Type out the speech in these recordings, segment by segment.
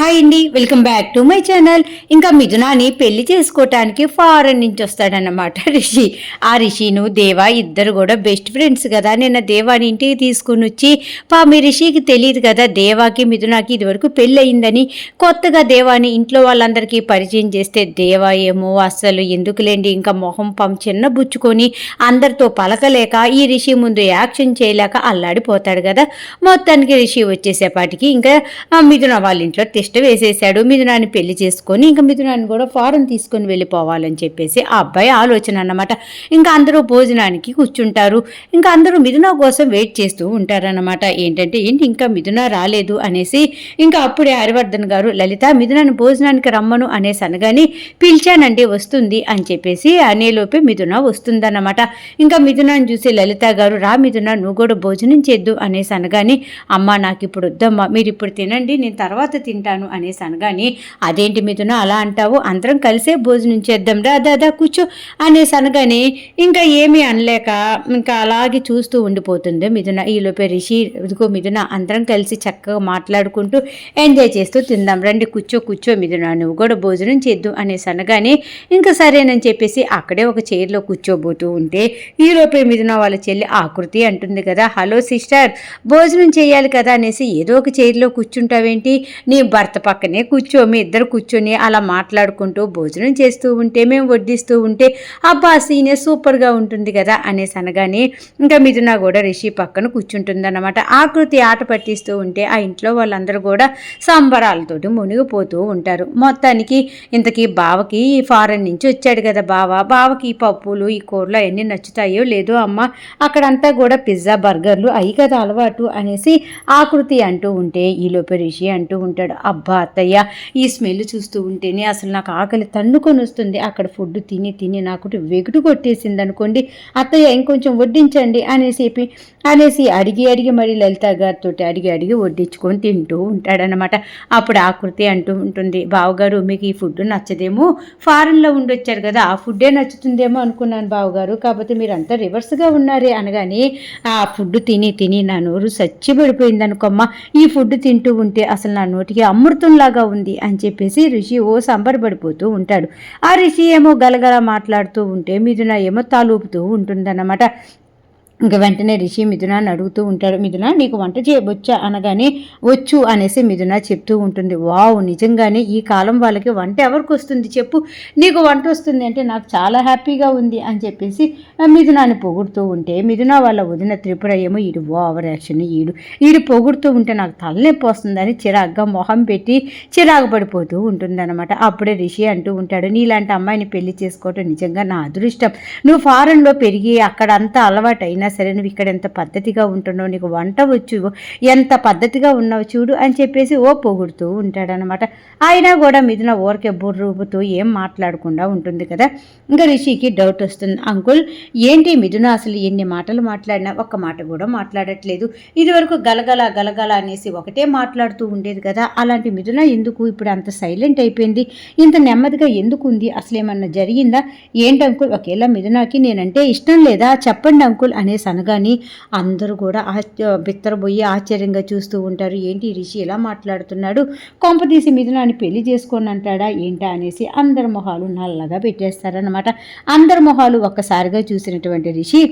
Hi అండి welcome back to my channel. ఇంకా మిథునాని పెళ్ళి చేసుకోవటానికి ఫారెన్ నుంచి వస్తాడనమాట రిషి. ఆ రిషిను దేవా ఇద్దరు కూడా బెస్ట్ ఫ్రెండ్స్ కదా. నిన్న దేవాని ఇంటికి తీసుకుని వచ్చి పా మీ రిషికి తెలియదు కదా దేవాకి మిథునాకి ఇదివరకు పెళ్ళి అయిందని కొత్తగా దేవాని ఇంట్లో వాళ్ళందరికీ పరిచయం చేస్తే దేవా ఏమో అస్సలు ఎందుకులేండి ఇంకా మొహం పం చిన్న బుచ్చుకొని అందరితో పలకలేక ఈ రిషి ముందు యాక్షన్ చేయలేక అల్లాడిపోతాడు కదా. మొత్తానికి రిషి వచ్చేసేపాటికి ఇంకా మిథున వాళ్ళ ఇంట్లో తిష్ట వేసేసాడు మిథునాన్ని పెళ్ళి చేసుకొని ఇంకా మిథునాన్ని కూడా ఫారెన్ తీసుకొని వెళ్ళిపోవాలని చెప్పేసి ఆ అబ్బాయి ఆలోచన అన్నమాట. ఇంకా అందరూ భోజనానికి కూర్చుంటారు. ఇంకా అందరూ మిథున కోసం వెయిట్ చేస్తూ ఉంటారన్నమాట. ఏంటంటే ఏంటి ఇంకా మిథున రాలేదు? అనేసి ఇంకా అప్పుడే హరివర్ధన్ గారు లలిత మిథునాన్ని భోజనానికి రమ్మను అనేసి అనగానే పిలిచానండి వస్తుంది అని చెప్పేసి అనేలోపే మిథున వస్తుందన్నమాట. ఇంకా మిథునాన్ని చూసి లలిత గారు రా మిథున నువ్వు కూడా భోజనం చేద్దు అనేసి అనగానే అమ్మ నాకు ఇప్పుడు వద్దమ్మా మీరు ఇప్పుడు తినండి నేను తర్వాత తింటాను అనేసి అనగానే అదేంటి మిథున అలా అంటావు? అందరం కలిసే భోజనం చేద్దాం. రా దాదా కూర్చో అనేసి అనగానే ఇంకా ఏమీ అనలేక ఇంకా అలాగే చూస్తూ ఉండిపోతుంది మిథున. ఈలోపే రిషి ఇదిగో మిథున అందరం కలిసి చక్కగా మాట్లాడుకుంటూ ఎంజాయ్ చేస్తూ తిందాం. రండి కూర్చో కూర్చో మిథున. నువ్వు కూడా భోజనం చేద్దు అనేసి అనగానే ఇంకా సరేనని చెప్పేసి అక్కడే ఒక చైర్లో కూర్చోబోతూ ఉంటే ఈలోపే మిథున వాళ్ళ చెల్లి ఆకృతి అంటుంది కదా. హలో సిస్టర్ భోజనం చేయాలి కదా అనేసి ఏదో ఒక చైర్లో కూర్చుంటావేంటి? నీ భర్త పక్కనే కూర్చో మీ ఇద్దరు కూర్చొని అలా మాట్లాడుకుంటూ భోజనం చేస్తూ ఉంటే మేము వడ్డిస్తూ ఉంటే అబ్బా సీనే సూపర్గా ఉంటుంది కదా అనేసి అనగానే ఇంకా మిథున కూడా రిషి పక్కన కూర్చుంటుందన్నమాట. ఆకృతి ఆట పట్టిస్తూ ఉంటే ఆ ఇంట్లో వాళ్ళందరూ కూడా సంబరాలతోటి మునిగిపోతూ ఉంటారు. మొత్తానికి ఇంతకీ బావకి ఫారెన్ నుంచి వచ్చాడు కదా బావ. బావకి ఈ పప్పులు ఈ కూరలు అవన్నీ నచ్చుతాయో లేదో అమ్మ అక్కడంతా కూడా పిజ్జా బర్గర్లు అయి కదా అలవాటు అనేసి ఆకృతి అంటూ ఉంటే ఈలోపే రిషి అంటూ ఉంటాడు. అబ్బా అత్తయ్య ఈ స్మెల్ చూస్తూ ఉంటేనే అసలు నాకు ఆకలి తన్నుకొని వస్తుంది. అక్కడ ఫుడ్ తిని తిని నాకు వెగుటు కొట్టేసింది అనుకోండి అత్తయ్య ఇంకొంచెం వడ్డించండి అనేసి అనేసి అడిగి అడిగి మరి లలిత గారితో అడిగి అడిగి వడ్డించుకొని తింటూ ఉంటాడనమాట అప్పుడు ఆకృతి అంటూ ఉంటుంది బావగారు మీకు ఈ ఫుడ్ నచ్చదేమో? ఫారెన్లో ఉండొచ్చారు కదా ఆ ఫుడ్డే నచ్చుతుందేమో అనుకున్నాను బావగారు. కాకపోతే మీరు అంతా రివర్స్గా ఉన్నారే అనగానే ఆ ఫుడ్ తిని తిని నా నోరు సచ్చిపడిపోయింది అనుకోమ్మ ఈ ఫుడ్ తింటూ ఉంటే అసలు నా నోటికి అమృతంలాగా ఉంది అని చెప్పేసి ఋషి ఓ సంబరపడిపోతూ ఉంటాడు. ఆ రిషి ఏమో గలగల మాట్లాడుతూ ఉంటే మిథున ఏమో తాలూపుతూ ఉంటుందన్నమాట. ఇంక వెంటనే రిషి మిథునాన్ని అడుగుతూ ఉంటాడు మిథున నీకు వంట చేయవచ్చా అనగానే వచ్చు అనేసి మిథున చెప్తూ ఉంటుంది. వావ్ నిజంగానే ఈ కాలం వాళ్ళకి వంట ఎవరికి వస్తుంది చెప్పు? నీకు వంట వస్తుంది అంటే నాకు చాలా హ్యాపీగా ఉంది అని చెప్పేసి మిథునాన్ని పొగుడుతూ ఉంటే మిథున వాళ్ళ వదిన త్రిపుర ఏమో ఈడు ఓవర్ యాక్షన్ ఈడు ఈడు పొగుడుతూ ఉంటే నాకు తలనొప్పి వస్తుందని చిరాగ్గా మొహం పెట్టి చిరాకు పడిపోతూ ఉంటుందన్నమాట. అప్పుడే రిషి అంటూ ఉంటాడు నీలాంటి అమ్మాయిని పెళ్ళి చేసుకోవటం నిజంగా నా అదృష్టం. నువ్వు ఫారెన్లో పెరిగి అక్కడంతా అలవాటు అయినా సరే నువ్వు ఇక్కడ ఎంత పద్ధతిగా ఉంటున్నావు? నీకు వంట వచ్చు ఎంత పద్ధతిగా ఉన్నావు చూడు అని చెప్పేసి ఓ పొగుడుతూ ఉంటాడనమాట అయినా కూడా మిథున ఊరికే బుర్రూపుతూ ఏం మాట్లాడకుండా ఉంటుంది కదా? ఇంకా రిషికి డౌట్ వస్తుంది. అంకుల్ ఏంటి మిథున అసలు ఎన్ని మాటలు మాట్లాడినా ఒక్క మాట కూడా మాట్లాడట్లేదు. ఇదివరకు గలగల గలగల అనేసి ఒకటే మాట్లాడుతూ ఉండేది కదా? అలాంటి మిథున ఎందుకు ఇప్పుడు అంత సైలెంట్ అయిపోయింది? ఇంత నెమ్మదిగా ఎందుకు ఉంది? అసలు ఏమన్నా జరిగిందా? ఏంటి అంకుల్ ఒకేలా మిథునాకి నేనంటే ఇష్టం లేదా? చెప్పండి అంకుల్ అనేసి అనగాని అందరూ కూడా బిత్తరబోయి ఆశ్చర్యంగా చూస్తూ ఉంటారు. ఏంటి ఈ రిషి ఇలా మాట్లాడుతున్నాడు? కొంపదీసి మిథునాన్ని పెళ్ళి చేసుకొని అంటాడా? ఏంటా అనేసి అందరి మొహాలు నల్లగా పెట్టేస్తారనమాట అందరి మొహాలు ఒక్కసారిగా చూసినటువంటి రిషి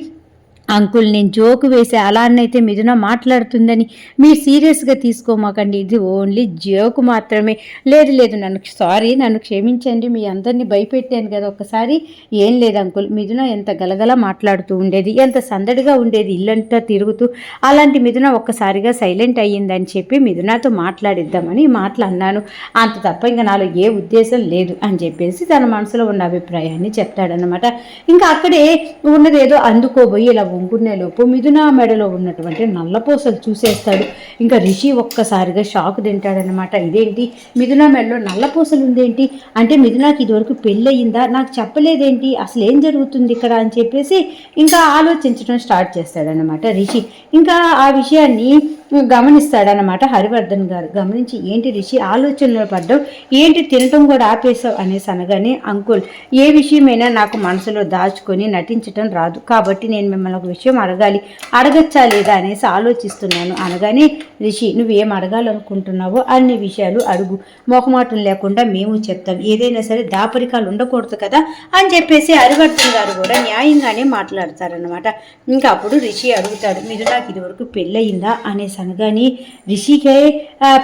అంకుల్ నేను జోకు వేసే అలానైతే మిథున మాట్లాడుతుందని మీరు సీరియస్గా తీసుకోమాకండి. ఇది ఓన్లీ జోకు మాత్రమే. లేదు లేదు నన్ను సారీ నన్ను క్షమించండి మీ అందరినీ భయపెట్టాను కదా ఒక్కసారి. ఏం లేదు అంకుల్ మిథున ఎంత గలగల మాట్లాడుతూ ఉండేది ఎంత సందడిగా ఉండేది ఇల్లంతా తిరుగుతూ అలాంటి మిథున ఒక్కసారిగా సైలెంట్ అయ్యిందని చెప్పి మిథునతో మాట్లాడిద్దామని మాటలు అన్నాను. అంత తప్ప ఇంకా నాలో ఏ ఉద్దేశం లేదు అని చెప్పేసి తన మనసులో ఉన్న అభిప్రాయాన్ని చెప్తాడనమాట ఇంకా అక్కడే ఉన్నదేదో అందుకోబోయి ఇలా వంగునేలోపు మిథున మెడలో ఉన్నటువంటి నల్లపూసలు చూసేస్తాడు. ఇంకా రిషి ఒక్కసారిగా షాక్ తింటాడనమాట ఇదేంటి? మిథున మెడలో నల్లపూసలు ఉందేంటి? అంటే మిథునాకి ఇదివరకు పెళ్ళయిందా? నాకు చెప్పలేదేంటి? అసలు ఏం జరుగుతుంది ఇక్కడ? అని చెప్పేసి ఇంకా ఆలోచించడం స్టార్ట్ చేస్తాడనమాట రిషి. ఇంకా ఆ విషయాన్ని గమనిస్తాడనమాట హరివర్ధన్ గారు. గమనించి ఏంటి రిషి? ఆలోచనలో పడ్డావు? ఏంటి తినటం కూడా ఆపేశావు? అనేసి అనగానే అంకుల్. ఏ విషయమైనా నాకు మనసులో దాచుకొని నటించటం రాదు. కాబట్టి నేను మిమ్మల్ని ఒక విషయం అడగాలి. అడగచ్చా లేదా అనేసి ఆలోచిస్తున్నాను. అనగానే రిషి నువ్వేం అడగాలనుకుంటున్నావో అన్ని విషయాలు అడుగు. మొహమాటం లేకుండా మేము చెప్తాం. ఏదైనా సరే దాపరికాలు ఉండకూడదు కదా అని చెప్పేసి హరివర్ధన్ గారు కూడా న్యాయంగానే మాట్లాడతారనమాట ఇంకా అప్పుడు రిషి అడుగుతాడు మీరు నాకు ఇదివరకు పెళ్ళయిందా? అనేసి అనగాని రిషికే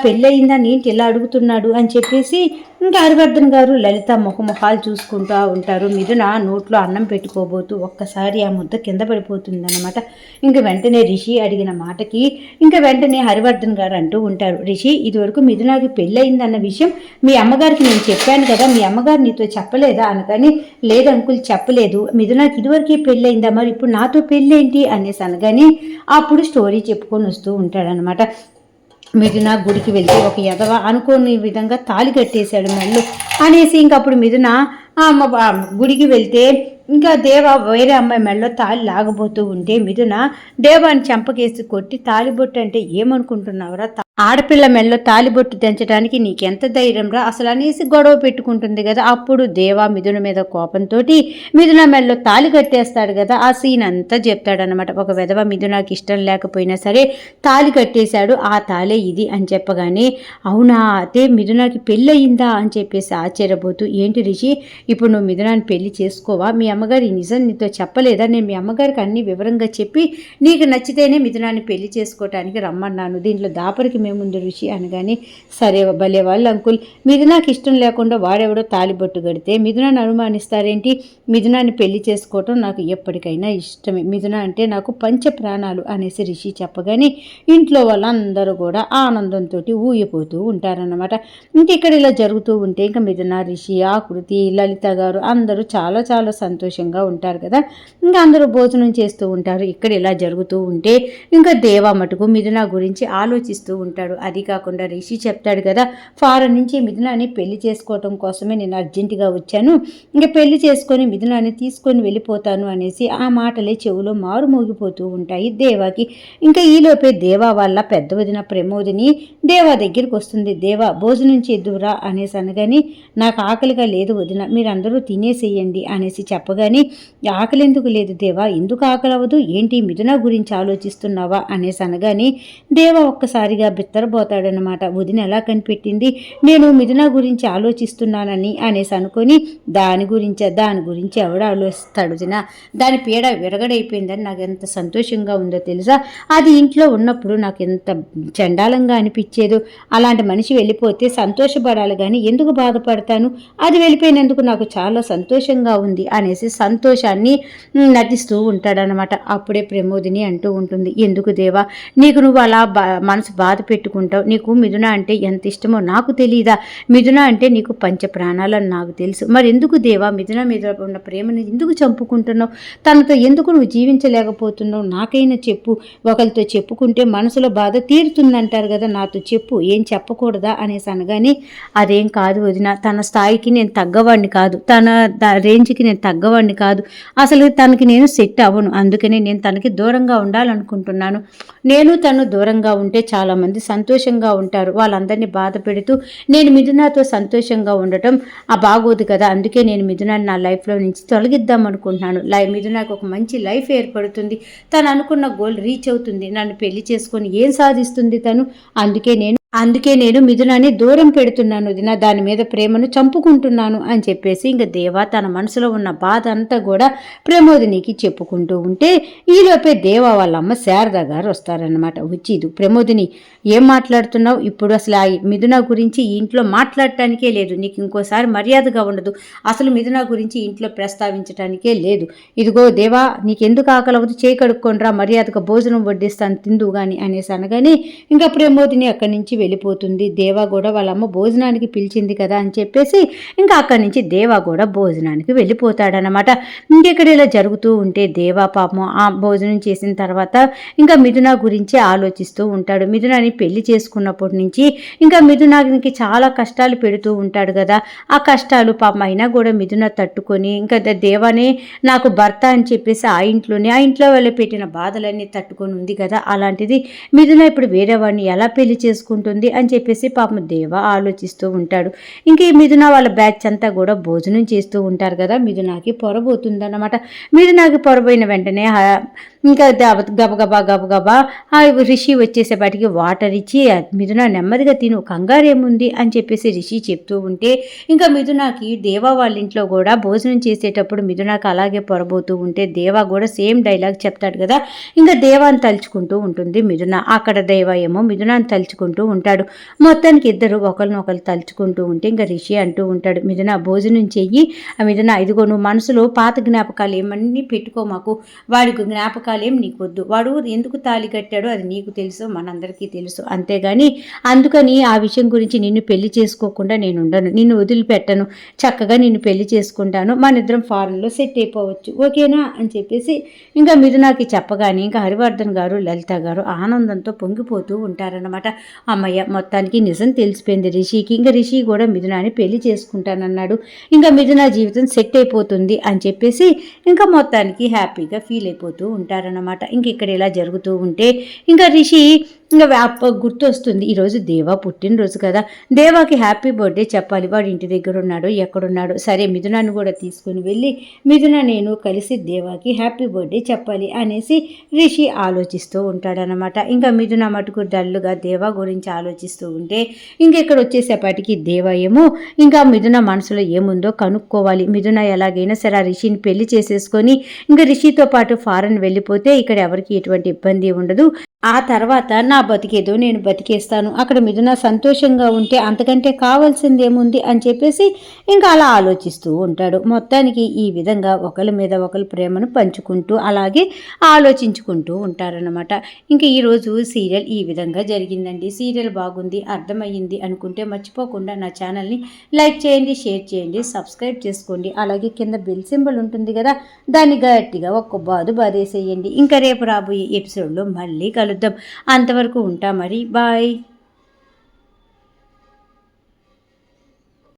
పెళ్ళయిందా? ఏంటి ఇలా అడుగుతున్నాడు అని చెప్పేసి ఇంకా హరివర్ధన్ గారు లలిత ముఖముఖాలు చూసుకుంటూ ఉంటారు. మిథున నోట్లో అన్నం పెట్టుకోబోతూ ఒక్కసారి ఆ ముద్ద కింద పడిపోతుంది. పడిపోతుందన్నమాట ఇంక వెంటనే రిషి అడిగిన మాటకి ఇంకా వెంటనే హరివర్ధన్ గారు అంటూ ఉంటారు రిషి ఇదివరకు మిథునాకి పెళ్ళయిందన్న విషయం మీ అమ్మగారికి నేను చెప్పాను కదా మీ అమ్మగారు నీతో చెప్పలేదా? అనగాని లేదు అంకుల్ చెప్పలేదు. మిథునాకి ఇదివరకే పెళ్ళయిందా? మరి ఇప్పుడు నాతో పెళ్ళేంటి? అనేసి అనగాని అప్పుడు స్టోరీ చెప్పుకొని వస్తూ ఉంటాడనమాట మిథున గుడికి వెళ్తే ఒక ఎదవ అనుకోని విధంగా తాళి కట్టేశాడు మళ్ళీ అనేసి ఇంకప్పుడు మిథున గుడికి వెళ్తే ఇంకా దేవ వేరే అమ్మాయి మెడలో తాళి లాగబోతూ ఉంటే మిథున దేవాన్ని చెంపకేసి కొట్టి తాలిబొట్టు అంటే ఏమనుకుంటున్నావురా? ఆడపిల్ల మెళ్ళలో తాలిబొట్టు తెంచడానికి నీకెంత ధైర్యం రా? అసలు అనేసి గొడవ పెట్టుకుంటుంది కదా. అప్పుడు దేవా మిథున మీద కోపంతో మిథున మెళ్ళలో తాళి కట్టేస్తాడు కదా. ఆ సీన్ అంతా చెప్తాడనమాట ఒక విధవ మిథునకి ఇష్టం లేకపోయినా సరే తాళి కట్టేశాడు. ఆ తాళే ఇది అని చెప్పగానే అవునా? అదే మిథునకి పెళ్ళయిందా అని చెప్పేసి ఆశ్చర్యపోతూ ఏంటి రిషి ఇప్పుడు నువ్వు మిథునాన్ని పెళ్ళి చేసుకోవా? మీ అమ్మగారు ఈ నిజం నీతో చెప్పలేదా? నేను మీ అమ్మగారికి అన్ని వివరంగా చెప్పి నీకు నచ్చితేనే మిథునాన్ని పెళ్ళి చేసుకోవటానికి రమ్మన్నాను. దీంట్లో దాపరికి మేముంది రుచి అనగానే సరే భలే వాళ్ళు అంకుల్ మిథునాకి ఇష్టం లేకుండా వాడెవడో తాలిబొట్టు కడితే మిథునాన్ని అనుమానిస్తారేంటి? మిథునాన్ని పెళ్ళి చేసుకోవటం నాకు ఎప్పటికైనా ఇష్టమే. మిథున అంటే నాకు పంచ ప్రాణాలు అనేసి రిషి చెప్పగానే ఇంట్లో వాళ్ళందరూ కూడా ఆనందంతో ఊగిపోతూ ఉంటారన్నమాట. ఇంక ఇక్కడ ఇలా జరుగుతూ ఉంటే ఇంకా మిథున రిషి ఆకృతి లలిత గారు అందరూ చాలా చాలా సంతోషంగా ఉంటారు కదా. ఇంకా అందరూ భోజనం చేస్తూ ఉంటారు. ఇక్కడ ఇలా జరుగుతూ ఉంటే ఇంకా దేవా మటుకు మిథున గురించి ఆలోచిస్తూ ఉంటారు. ఉంటాడు అది కాకుండా రిషి చెప్తాడు కదా ఫారెన్ నుంచి మిథునాన్ని పెళ్ళి చేసుకోవటం కోసమే నేను అర్జెంటుగా వచ్చాను. ఇంకా పెళ్ళి చేసుకొని మిథునాన్ని తీసుకొని వెళ్ళిపోతాను అనేసి ఆ మాటలే చెవులో మారు మోగిపోతూ ఉంటాయి దేవాకి. ఇంకా ఈలోపే దేవా వాళ్ళ పెద్ద వదిన ప్రమోదిని దేవా దగ్గరికి వస్తుంది. దేవా భోజనం చేద్దురా అనేసి అనగాని నాకు ఆకలిగా లేదు వదిన మీరందరూ తినేసేయండి అనేసి చెప్పగాని ఆకలి ఎందుకు లేదు దేవా ఎందుకు ఆకలి అవ్వదు ఏంటి మిథున గురించి ఆలోచిస్తున్నావా? అనేసి అనగాని దేవా ఒక్కసారిగా బిత్తరబోతాడనమాట వదిన ఎలా కనిపెట్టింది? నేను మిథున గురించి ఆలోచిస్తున్నానని అనేసి అనుకొని దాని గురించే? దాని గురించి ఎవడ ఆలోచిస్తాడు వదిన? దాని పీడ విరగడైపోయిందని నాకు ఎంత సంతోషంగా ఉందో తెలుసా? అది ఇంట్లో ఉన్నప్పుడు నాకు ఎంత చండాలంగా అనిపించేదో. అలాంటి మనిషి వెళ్ళిపోతే సంతోషపడాలి కానీ ఎందుకు బాధపడతాను? అది వెళ్ళిపోయినందుకు నాకు చాలా సంతోషంగా ఉంది అనేసి సంతోషాన్ని నటిస్తూ ఉంటాడనమాట అప్పుడే ప్రమోదిని అంటూ ఉంటుంది. ఎందుకు దేవా? నీకు నువ్వు అలా బా మనసు బాధ పెట్టుకుంటావు? నీకు మిథున అంటే ఎంత ఇష్టమో నాకు తెలియదా మిథున అంటే నీకు పంచ ప్రాణాలని నాకు తెలుసు. మరి ఎందుకు దేవా? మిథున మీద ఉన్న ప్రేమని ఎందుకు చంపుకుంటున్నావు? తనతో ఎందుకు నువ్వు జీవించలేకపోతున్నావు? నాకైనా చెప్పు. ఒకరితో చెప్పుకుంటే మనసులో బాధ తీరుతుందంటారు కదా నాతో చెప్పు. ఏం చెప్పకూడదా అనేసి అనగానే అదేం కాదు వదిన. తన స్థాయికి నేను తగ్గవాడిని కాదు. తన రేంజ్కి నేను తగ్గవాడిని కాదు. అసలు తనకి నేను సెట్ అవ్వను. అందుకనే నేను తనకి దూరంగా ఉండాలనుకుంటున్నాను. నేను తను దూరంగా ఉంటే చాలామంది సంతోషంగా ఉంటారు. వాళ్ళందరినీ బాధ పెడుతూ నేను మిథునాతో సంతోషంగా ఉండటం ఆ బాగోదు కదా అందుకే నేను మిథునాన్ని నా లైఫ్లో నుంచి తొలగిద్దాం అనుకుంటున్నాను. లై మిథునాకు ఒక మంచి లైఫ్ ఏర్పడుతుంది. తను అనుకున్న గోల్ రీచ్ అవుతుంది. నన్ను పెళ్ళి చేసుకొని ఏం సాధిస్తుంది తను? అందుకే నేను అందుకే నేను మిథునాన్ని దూరం పెడుతున్నాను వదిన దాని మీద ప్రేమను చంపుకుంటున్నాను అని చెప్పేసి ఇంకా దేవా తన మనసులో ఉన్న బాధ అంతా కూడా ప్రమోదినికి చెప్పుకుంటూ ఉంటే ఈలోపే దేవా వాళ్ళ అమ్మ శారద గారు వస్తారనమాట వచ్చి ఇది ప్రమోదిని ఏం మాట్లాడుతున్నావు? ఇప్పుడు అసలు ఆ మిథున గురించి ఇంట్లో మాట్లాడటానికే లేదు. నీకు ఇంకోసారి మర్యాదగా ఉండదు. అసలు మిథున గురించి ఇంట్లో ప్రస్తావించటానికే లేదు. ఇదిగో దేవా నీకెందుకు ఆకలవదు అవ్వదు చేయి కడుక్కొనిరా మర్యాదగా భోజనం వడ్డిస్తాను తిందు కానీ అనేసి అనగానే ఇంకా ప్రమోదిని అక్కడి నుంచి వెళ్ళిపోతుంది. దేవా కూడా వాళ్ళ అమ్మ భోజనానికి పిలిచింది కదా అని చెప్పేసి ఇంకా అక్కడి నుంచి దేవా కూడా భోజనానికి వెళ్ళిపోతాడనమాట ఇంకెక్కడ ఇలా జరుగుతూ ఉంటే దేవా పాపం ఆ భోజనం చేసిన తర్వాత ఇంకా మిథున గురించి ఆలోచిస్తూ ఉంటాడు. మిథునాని పెళ్ళి చేసుకున్నప్పటి నుంచి ఇంకా మిథునానికి చాలా కష్టాలు పెడుతూ ఉంటాడు కదా. ఆ కష్టాలు పాపం అయినా కూడా మిథున తట్టుకొని ఇంకా ద- దేవానే నాకు భర్త అని చెప్పేసి ఆ ఇంట్లోనే ఆ ఇంట్లో వాళ్ళు పెట్టిన బాధలన్నీ తట్టుకొని ఉంది కదా. అలాంటిది మిథున ఇప్పుడు వేరే వాడిని ఎలా పెళ్ళి చేసుకుంటుంది అని చెప్పేసి పాపం దేవ ఆలోచిస్తూ ఉంటాడు. ఇంకా ఈ మిథున వాళ్ళ బ్యాచ్ అంతా కూడా భోజనం చేస్తూ ఉంటారు కదా మిథునాకి పొరబోతుందన్నమాట. మిథునాకి పొరబోయిన వెంటనే ఇంకా దబ- గబగబా గబగబా ఆ రిషి వచ్చేసేపాటికి వాటర్ ఇచ్చి మిథున నెమ్మదిగా తిను కంగారేముంది అని చెప్పేసి రిషి చెప్తూ ఉంటే ఇంకా మిథునాకి దేవా వాళ్ళ ఇంట్లో కూడా భోజనం చేసేటప్పుడు మిథునాకి అలాగే పొరబోతూ ఉంటే దేవా కూడా సేమ్ డైలాగ్ చెప్తాడు కదా? ఇంకా దేవాన్ని తలుచుకుంటూ ఉంటుంది మిథున. అక్కడ దేవా ఏమో మిథునాన్ని తలుచుకుంటూ ఉంటాడు. మొత్తానికి ఇద్దరు ఒకరినొకరు తలుచుకుంటూ ఉంటే ఇంకా రిషి అంటూ ఉంటాడు మిథున భోజనం చెయ్యి. ఆ మిథున ఇదిగో నువ్వు మనసులో పాత జ్ఞాపకాలు ఏమన్నీ పెట్టుకో మాకు. వాడికి జ్ఞాపకాలు ఏం నీకు వద్దు వాడు ఎందుకు తాళి కట్టాడో అది నీకు తెలుసు మనందరికీ తెలుసు. అంతేగాని అందుకని ఆ విషయం గురించి నిన్ను పెళ్ళి చేసుకోకుండా నేను ఉండను నిన్ను వదిలిపెట్టను. చక్కగా నిన్ను పెళ్ళి చేసుకుంటాను. మన ఇద్దరం ఫారెన్లో సెట్ అయిపోవచ్చు. ఓకేనా? అని చెప్పేసి ఇంకా మిథునాకి చెప్పగానే ఇంకా హరివర్ధన్ గారు లలిత గారు ఆనందంతో పొంగిపోతూ ఉంటారన్నమాట. అమ్మయ్య మొత్తానికి నిజం తెలిసిపోయింది రిషికి. ఇంకా రిషి కూడా మిథునాని పెళ్ళి చేసుకుంటానన్నాడు. ఇంకా మిథునా జీవితం సెట్ అయిపోతుంది అని చెప్పేసి ఇంకా మొత్తానికి హ్యాపీగా ఫీల్ అయిపోతూ ఉంటారన్నమాట ఇంక ఇక్కడ ఇలా జరుగుతూ ఉంటే ఇంకా రిషి ఇంకా వ్యాప గుర్తొస్తుంది. ఈరోజు దేవా పుట్టినరోజు కదా. దేవాకి హ్యాపీ బర్త్డే చెప్పాలి. వాడు ఇంటి దగ్గర ఉన్నాడు ఎక్కడున్నాడు. సరే మిథునాన్ని కూడా తీసుకుని వెళ్ళి మిథున నేను కలిసి దేవాకి హ్యాపీ బర్త్డే చెప్పాలి అనేసి రిషి ఆలోచిస్తూ ఉంటాడనమాట ఇంకా మిథున మటుకు డల్లుగా దేవా గురించి ఆలోచిస్తూ ఉంటే ఇంకెక్కడ ఇక్కడ దేవ దేవా ఏమో ఇంకా మిథున మనసులో ఏముందో కనుక్కోవాలి. మిథున ఎలాగైనా సరే ఆ రిషిని పెళ్ళి చేసేసుకొని ఇంకా రిషితో పాటు ఫారెన్ వెళ్ళిపోతే ఇక్కడ ఎవరికి ఎటువంటి ఇబ్బంది ఉండదు. ఆ తర్వాత నా బతికేదో నేను బతికేస్తాను. అక్కడ మిథున సంతోషంగా ఉంటే అంతకంటే కావాల్సింది ఏముంది అని చెప్పేసి ఇంకా అలా ఆలోచిస్తూ ఉంటాడు. మొత్తానికి ఈ విధంగా ఒకరి మీద ఒకరు ప్రేమను పంచుకుంటూ అలాగే ఆలోచించుకుంటూ ఉంటారనమాట ఇంకా ఈరోజు సీరియల్ ఈ విధంగా జరిగిందండి. సీరియల్ బాగుంది అర్థమయ్యింది అనుకుంటే మర్చిపోకుండా నా ఛానల్ని లైక్ చేయండి షేర్ చేయండి సబ్స్క్రైబ్ చేసుకోండి. అలాగే కింద బెల్ సింబల్ ఉంటుంది కదా దాన్ని గట్టిగా ఒక్క బాదు బాధేసేయండి ఇంకా రేపు రాబోయే ఎపిసోడ్లో మళ్ళీ కలుద్దాం. అంతవరకు ఉంటా మరి బాయ్